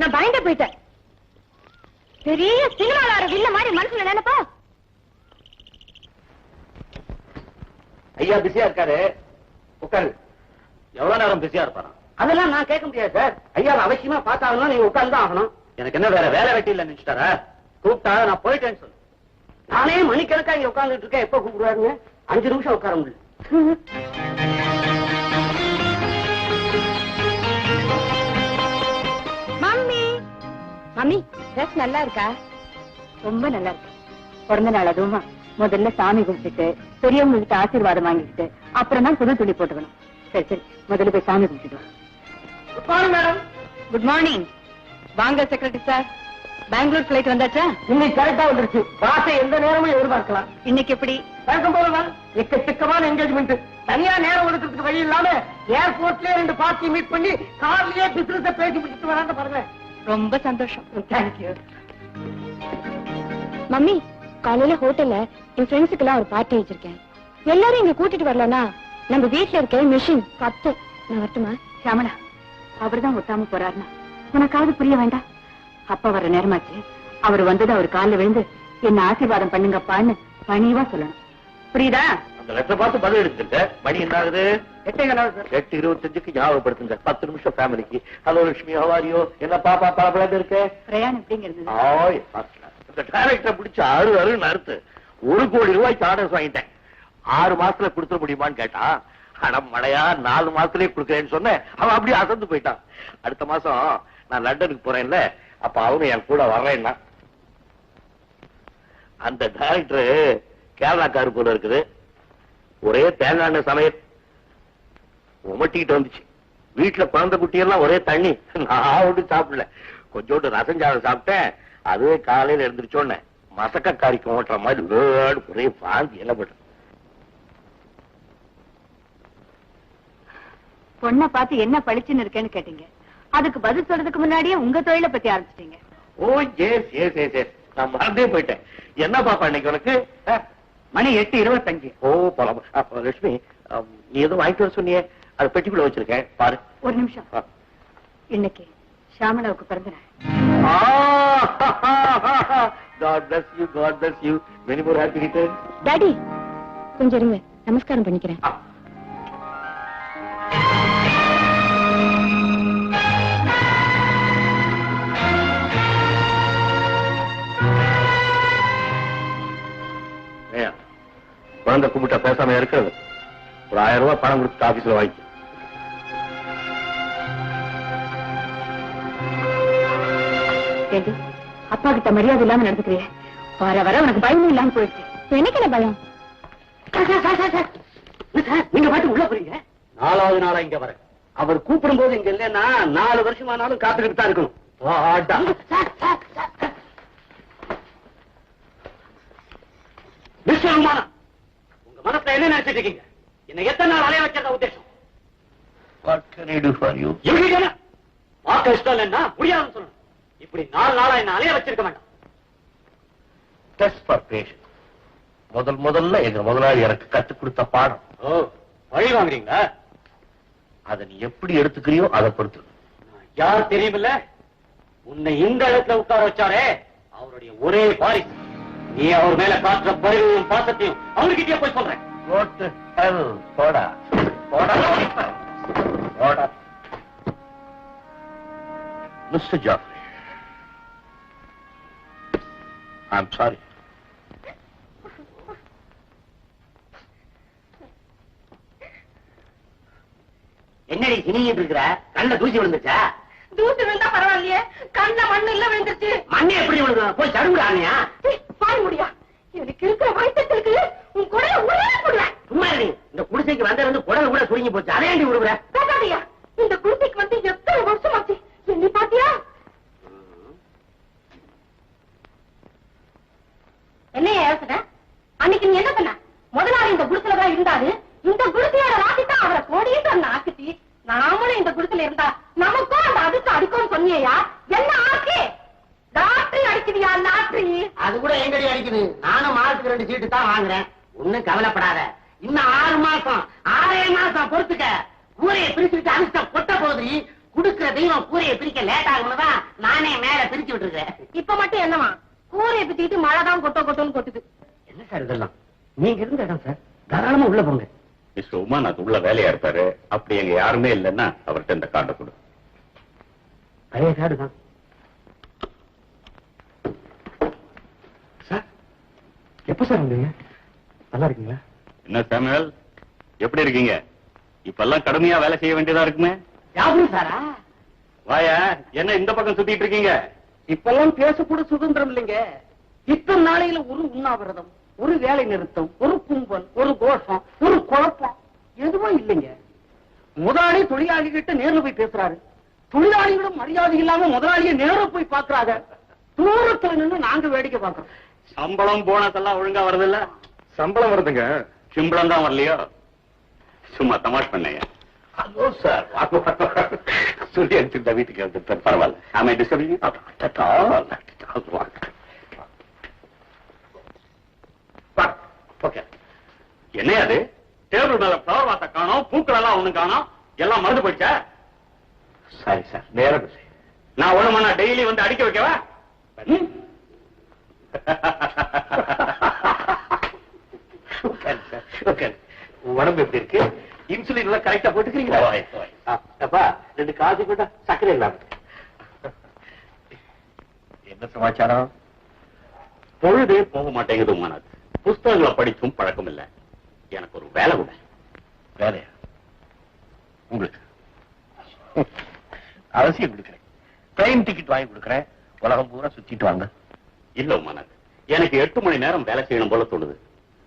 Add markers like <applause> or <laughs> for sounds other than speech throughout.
நான் பயந்தே போயிட்டேன். பெரிய சினிமாவில் வில்ல மாதிரி மனசுல நினைப்பா? ஐயா பிஸியா இருக்காரு. உட்காரு. எவ்வளவு நேரம் பிஸியா இருப்பாரா? அதெல்லாம் நான் கேட்க முடியாது சார் ஐயா அவசியமா பார்த்தாலும் நீங்க உட்கார்ந்து ஆகணும். எனக்கு என்ன வேற வேலை வெட்டி இல்ல நினைச்சிட்டாரா? கூப்பிட்டா நான் போயிட்டேன்னு சொல்லு. நானே மணிக்கணக்கா இங்க உட்கார்ந்துட்டு இருக்கேன். எப்ப கூப்பிடுவாருங்க? அஞ்சு நிமிஷம் உட்கார முடியல மம்மி ட்ரெஸ் நல்லா இருக்கா ரொம்ப நல்லா இருக்கு பிறந்த நாள் அதுவுமா முதல்ல சாமி கும்பிட்டுட்டு பெரியவங்ககிட்ட ஆசீர்வாதம் வாங்கிக்கிட்டு அப்புறம் தான் புது துணி போட்டுக்கணும். சரி சரி முதல்ல போய் சாமி மார்னிங் மேடம் குட் மார்னிங் வாங்க செக்ரட்டரி சார் பெங்களூர் பிளைட் வந்தாச்சா? இன்னைக்கு கரெக்டா வந்துருச்சு. பாசை எந்த நேரமும் எதிர்பார்க்கலாம். இன்னைக்கு எப்படி? வழக்கம் போலதான் எக்கச்சக்கமான என்கேஜ்மெண்ட் தனியா நேரம் ஒதுக்கிறதுக்கு வழி இல்லாம ஏர்போர்ட்லயே ரெண்டு பார்ட்டி மீட் பண்ணி கார்லயே பிசினஸ் பேசி முடிச்சுட்டு வராங்க பாருங்க ரொம்ப சந்தோஷம். தேங்க்யூ மம்மி காலையில ஹோட்டல்ல என் ஃப்ரெண்ட்ஸுக்கு எல்லாம் ஒரு பார்ட்டி வச்சிருக்கேன். எல்லாரும் இங்க கூட்டிட்டு வரலனா நம்ம வீட்ல இருக்க மிஷின் கத்து நான் வரட்டுமா? சாமலா அவர்தான் ஒட்டாம போறாருனா உனக்காவது புரிய வேண்டாம். அப்பா வர நேரமாச்சு. அவர் வந்தது அவர் கால்ல விழுந்து என்ன ஆசீர்வாதம் பண்ணுங்கப்பான்னு பணிவா சொல்லணும். புரியுதா? அந்த லெட்டர் பார்த்து பதில் எடுத்துங்க மணி என்ன ஆகுது எட்டே இருபத்தஞ்சுக்கு ஞாபகப்படுத்துங்க பத்து நிமிஷம் ஃபேமிலிக்கு ஹலோ லட்சுமி ஹவாரியோ என்ன பாப்பா பளபளன்னு இருக்கு. இந்த டைரக்டரை பிடிச்சு அரு அருன்னு அறுத்து ஒரு கோடி ரூபாய்க்கு ஆர்டர்ஸ் வாங்கிட்டேன். ஆறு மாசத்துல கொடுத்துட முடியுமான்னு கேட்டா அட மழையா நாலு மாசத்துலயே கொடுக்கறேன்னு சொன்னேன். அவன் அப்படியே அசந்து போயிட்டான். அடுத்த மாசம் நான் லண்டனுக்கு போறேன்ல அப்ப அவனும் என் கூட வர்றேன்னா. அந்த டைரக்டர் கேரளாக்காரு போல இருக்குது. ஒரே தேங்காய் சமையல். உமட்டிக்கிட்டு வந்துச்சு. வீட்டுல குழந்தை குட்டியெல்லாம் ஒரே தண்ணி. நான் ஒன்றும் சாப்பிடல. கொஞ்சோண்டு ரசம் சாதம் சாப்பிட்டேன். அதுவே காலையில எழுந்திரிச்சோன்னே மசக்கக்காரிக்கு ஓட்டுற மாதிரி வேடு ஒரே வாந்தி பண்றது பொண்ணை பார்த்து என்ன பளிச்சுன்னு இருக்கேன்னு கேட்டீங்க. அதுக்கு பதில் சொல்றதுக்கு முன்னாடியே உங்க தொழிலை பத்தி ஆரம்பிச்சிட்டீங்க. ஓ எஸ் எஸ் எஸ் நான் மறந்தே போயிட்டேன். என்ன பாப்பா இன்னைக்கு உனக்கு? மணி எட்டு இருபத்தஞ்சு. ஓ போலாம் லட்சுமி நீ எதுவும் வாங்கிட்டு வர சொன்னியே? அது பெட்டிக்குள்ள வச்சிருக்கேன். பாரு. ஒரு நிமிஷம். ஆ. இன்னைக்கு ஷாமலாவுக்கு பிறந்த God bless you God bless you many more happy return daddy கொஞ்சம் இருங்க. நமஸ்காரம் பண்ணிக்கிறேன். குழந்தை கும்பிட்டா பேசாம இருக்கிறது. ஒரு ஆயிரம் ரூபாய் பணம் கொடுத்து ஆபீஸ்ல வாங்கி. அப்பா கிட்ட மரியாதை இல்லாம நடந்துக்கிறிய? வர வர உனக்கு பயமும் இல்லாம போயிடுச்சு. எனக்கு என்ன பயம் நீங்க பாட்டு உள்ள போறீங்க? நாலாவது நாளா இங்க வரேன். அவர் கூப்பிடும் போது இங்க இல்லைன்னா நாலு வருஷமானாலும் காத்துக்கிட்டு தான் இருக்கணும். Sir, sir, sir, sir. Mister Umana உங்க மனசுல என்ன நினைச்சிட்டு இருக்கீங்க என்ன எத்தனை நாள் அலைய வச்சத உத்தேசம்? எப்படி பார்க்க இஷ்டம் இல்லைன்னா முடியாதுன்னு சொல்லணும். இப்படி நாலு நாளா என்ன அலைய வச்சிருக்க வேண்டாம். முதல் முதல்ல எங்க முதலாளி எனக்கு கத்துக் கொடுத்த பாடம். ஓ வழி வாங்குறீங்களா? அதை நீ எப்படி எடுத்துக்கிறியோ அதை பொறுத்து. யார் தெரியுமில்ல? உன்னை இந்த இடத்துல உட்கார வச்சாரே அவருடைய ஒரே வாரிசு. நீ அவர் மேல காட்டுற பரிவையும் பாசத்தையும் அவர்கிட்டயே போய் சொல்றேன். Hell. போடா. போடா. போடா. மிஸ்டர் ஜாஃப்ரி ஐம் சாரி என்னடி சினிங்கிட்டு இருக்கிற? கண்ணுல தூசி விழுந்துச்சா தூசி விழுந்தா பரவாயில்லையே. கண்ண மண்ணு இல்ல விழுந்துருச்சு. மண்ணை எப்படி விழுந்து போய் தடுவிடானியா பாய் முடியா. எனக்கு இருக்கிற வயிற்றுக்கு உன் குடைய உடனே போடுவேன் சும்மா இருடி இந்த குடிசைக்கு வந்திருந்து குடல் கூட சுருங்கி போச்சு. அதை ஏண்டி விடுற இந்த குடிசைக்கு வந்து எத்தனை வருஷம் ஆச்சு எண்ணி பாத்தியா? என்ன யோசனை? அன்னைக்கு நீ என்ன பண்ண? முதலாளி இந்த குடிசையில தான் இருந்தாரு. இந்த குடிசையோட ராசித்தான் அவரை கோடீஸ்வரன் ஆக்குத்தி நாமளும் இந்த குடிசையில இருந்தா நமக்கும் அந்த அதுக்கு அடிக்கும்னு சொன்னியா என்ன ஆச்சு லாட்டரி அடிக்குதியா லாட்டரி அது கூட எங்கடி அடிக்குது. நானும் மாசத்துக்கு ரெண்டு சீட்டு தான் வாங்குறேன். ஒண்ணும் கவலைப்படாத. இன்னும் ஆறு மாசம் ஆறே மாசம் பொறுத்துக்க. ஊரையை பிரிச்சுக்கிட்டு அனுஷ்டம் கொட்ட போகுது குடுக்கறதையும் கூரையை பிரிக்க லேட் ஆகும்னு தான் நானே மேல பிரிச்சு விட்டுருக்கேன். இப்ப மட்டும் என்னவா கூரையை பத்திட்டு மழை தான் கொட்டோ கொட்டோன்னு கொட்டுது. என்ன சார் இதெல்லாம்? நீங்க இருந்த இடம் சார். தாராளமா உள்ள போங்க. மிஸ்டர் உமாநாத் உள்ள வேலையா இருப்பாரு. அப்படி எங்க யாருமே இல்லைன்னா அவர்கிட்ட இந்த கார்டை கொடு. பழைய காடு தான். சார் எப்ப சார் வந்தீங்க? நல்லா இருக்கீங்களா? என்ன சாமுவேல் எப்படி இருக்கீங்க? இப்பெல்லாம் கடுமையா வேலை செய்ய வேண்டியதா இருக்குமே. யாரும் சாரா? வாயா என்ன இந்த பக்கம் சுத்திட்டு இருக்கீங்க? இப்பெல்லாம் பேசக்கூட சுதந்திரம் இல்லைங்க. இத்தனை நாளையில ஒரு உண்ணாவிரதம் ஒரு வேலை நிறுத்தம் ஒரு கும்பல் ஒரு கோஷம் ஒரு குழப்பம் எதுவும் இல்லைங்க. முதலாளி தொழிலாளி கிட்ட நேர்ல போய் பேசுறாரு. தொழிலாளிகளும் மரியாதை இல்லாம முதலாளியை நேர போய் பாக்குறாங்க. தூரத்துல நின்னு நாங்க வேடிக்கை பாக்குறோம். சம்பளம் போனஸ் எல்லாம் ஒழுங்கா வருதுல்ல சம்பளம் வருதுங்க. சிம்பளம் தான் வரலையோ? சும்மா தமாஷ் பண்ணையா? Hello sir. சொல்லி அனுப்பிச்சிருந்தா வீட்டுக்கு வந்து பரவாயில்ல. ஆமா டிஸ்டர்பிங் என்ன அது? டேபிள் மேல ஃபிளவர் வாச காணோம் பூக்கள் எல்லாம் ஒண்ணும் காணோம். எல்லாம் மறந்து போச்சா சாரி சார் நேரம் நான் ஒண்ணு மண்ணா டெய்லி வந்து அடிக்க வைக்கவா? <laughs> உட்காரு உடம்பு எப்படி இருக்கு? இன்சுலின் எல்லாம் கரெக்டா போட்டுக்கிறீங்களா? அப்பா ரெண்டு காசு கூட சர்க்கரை இல்லாம என்ன சமாச்சாரம்? பொழுதே போக மாட்டேங்குது உமாநாத் புஸ்தகங்களை படிச்சும் பழக்கம் இல்ல. எனக்கு ஒரு வேலை கூட வேலையா? உங்களுக்கு? அவசியம் கொடுக்குறேன். ட்ரெயின் டிக்கெட் வாங்கி கொடுக்குறேன். உலகம் பூரா சுத்திட்டு வாங்க. இல்ல உமாநாத் எனக்கு எட்டு மணி நேரம் வேலை செய்யணும் போல தோணுது.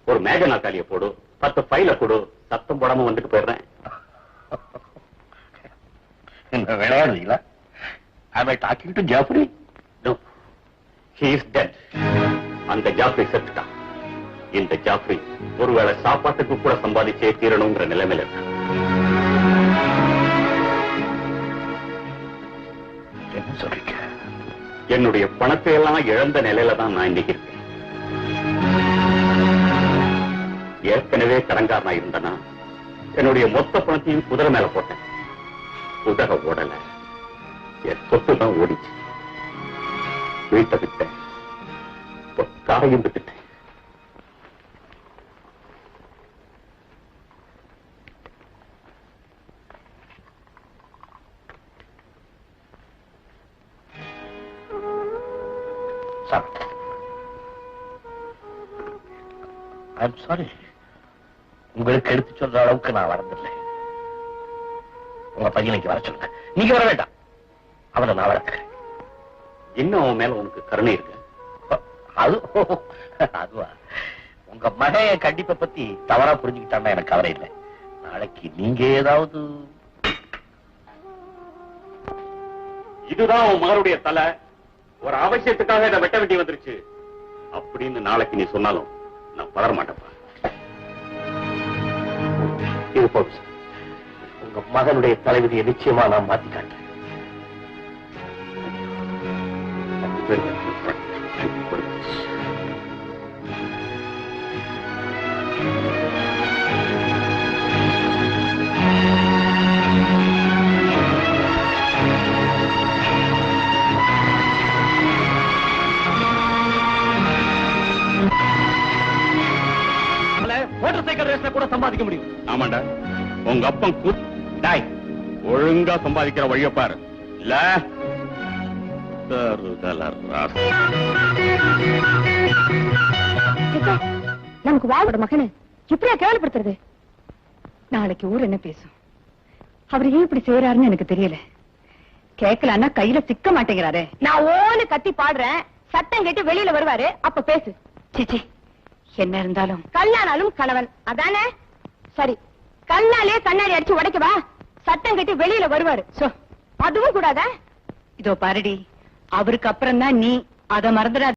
ஒரு மேக நாக்காளிய போடு பத்து ஃபைல கொடு சத்தம் போடாம வந்துட்டு போயிடுறேன். விளையாடுறீங்களா? I talking to Jafri No. He is dead. அந்த ஜாஃப்ரி செத்துட்டான் இந்த ஜாஃப்ரி ஒருவேளை சாப்பாட்டுக்கு கூட சம்பாதிச்சே தீரணுங்கிற நிலைமையில இருக்கான் என்ன சொல்றீங்க? என்னுடைய பணத்தை எல்லாம் இழந்த நிலையில தான் நான் இன்னைக்கு இருக்கேன். ஏற்கனவே கடன்காரனா இருந்தனா என்னுடைய மொத்த பணத்தையும் குதிரை மேல போட்டேன். குதிரை ஓடல. என் சொத்து தான் ஓடிச்சு. வீட்டை விட்டேன். காரையும் விட்டுட்டேன் சார். ஐம் சாரி உங்களுக்கு எடுத்து சொல்ற அளவுக்கு நான் வரதில்லை உங்க பையனுக்கு வர சொல்லுங்க. நீங்க வர வேண்டாம். அவனை நான் வளர்க்கிறேன். இன்னும் அவன் மேல உனக்கு கருணை இருக்கு? அது அதுவா? உங்க மகன் கண்டிப்பை பத்தி தவறா புரிஞ்சுக்கிட்டான்னா எனக்கு கவலை இல்லை. நாளைக்கு நீங்க ஏதாவது இதுதான் உன் மகனுடைய தலை. ஒரு அவசியத்துக்காக இதை வெட்ட வேண்டி வந்துருச்சு. அப்படின்னு நாளைக்கு நீ சொன்னாலும் நான் பதற மாட்டேன்ப்பா. இது போதும் சார். உங்க மகனுடைய தலைவிதியை நிச்சயமா நான் மாத்தி காட்டுறேன் ஆமாண்டா. உங்க அப்பன் டாய் ஒழுங்கா சம்பாதிக்கிற வழிய பாரு. இல்ல? நமக்கு வாழ்வோட மகனு இப்படியா கேவலப்படுத்துறது? நாளைக்கு ஊர் என்ன பேசும்? அவர் ஏன் இப்படி செய்யறாருன்னு எனக்கு தெரியல. கேட்கலன்னா கையில சிக்க மாட்டேங்கிறாரு. நான் ஓன்னு கத்தி பாடுறேன். சத்தம் கேட்டு வெளியில வருவாரு. அப்ப பேசு. சிச்சி என்ன இருந்தாலும். கல்லானாலும் கணவன். அதானே? சரி கல்லாலே கண்ணாடி அடிச்சு உடைக்கவா சத்தம் கட்டி வெளியில வருவாரு. அதுவும் கூடாதா? இதோ பாருடி. அவருக்கு அப்புறம் தான் நீ. அத மறந்துடாத.